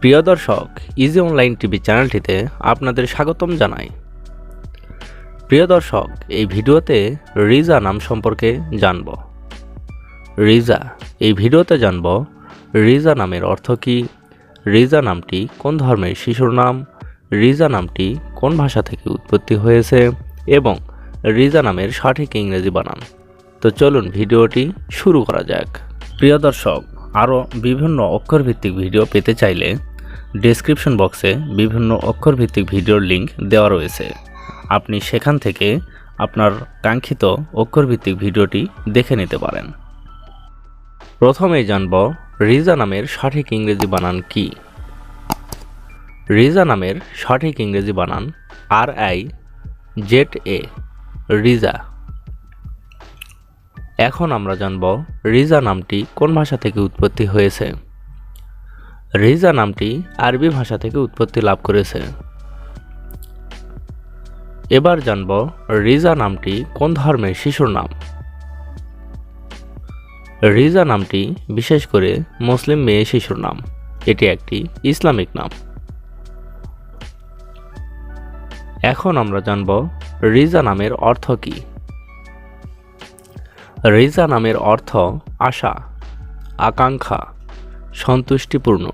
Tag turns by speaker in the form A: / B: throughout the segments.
A: প্রিয় দর্শক easy online TV চ্যানেলটিতে আপনাদের স্বাগতম জানাই। প্রিয় দর্শক, এই ভিডিওতে রিজা নাম সম্পর্কে জানব। রিজা, এই ভিডিওতে জানব রিজা নামের অর্থ কী, রিজা নামটি কোন ধর্মের শিশুর নাম, রিজা নামটি কোন ভাষা থেকে উৎপত্তি হয়েছে, এবং রিজা নামের সঠিক ইংরেজি বানান। তো চলুন ভিডিওটি শুরু করা যাক। প্রিয় দর্শক, আরও বিভিন্ন অক্ষরভিত্তিক ভিডিও পেতে চাইলে ডেসক্রিপশন বক্সে বিভিন্ন অক্ষরভিত্তিক ভিডিওর লিংক দেওয়া রয়েছে। আপনি সেখান থেকে আপনার কাঙ্ক্ষিত অক্ষরভিত্তিক ভিডিওটি দেখে নিতে পারেন। প্রথমেই জানব, রিজা নামের সঠিক ইংরেজি বানান কি? রিজা নামের সঠিক ইংরেজি বানান R I Z A Riza. এখন আমরা জানব, রিজা নামটি কোন ভাষা থেকে উৎপত্তি হয়েছে? রিজা নামটি আরবি ভাষা থেকে উৎপত্তি লাভ করেছে। এবার জানব রিজা নামটি কোন ধর্মের শিশুর নাম। রিজা নামটি বিশেষ করে মুসলিম মেয়ে শিশুর নাম। এটি একটি ইসলামিক নাম। এখন আমরা জানব রিজা নামের অর্থ কী। রিজা নামের অর্থ আশা, আকাঙ্ক্ষা। সন্তুষ্টিপূর্ণ।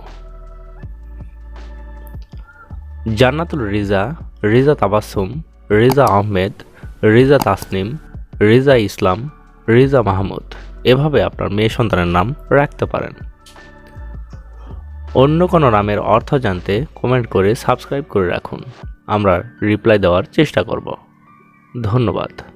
A: জান্নাতুল রিজা রিজা তাবাসুম রিজা আহমেদ, রিজা তাসনিম, রিজা ইসলাম, রিজা মাহমুদ এভাবে আপনার মেয়ে সন্তানের নাম রাখতে পারেন। অন্য কোনো নামের অর্থ জানতে কমেন্ট করে সাবস্ক্রাইব করে রাখুন। আমরা রিপ্লাই দেওয়ার চেষ্টা করব। ধন্যবাদ।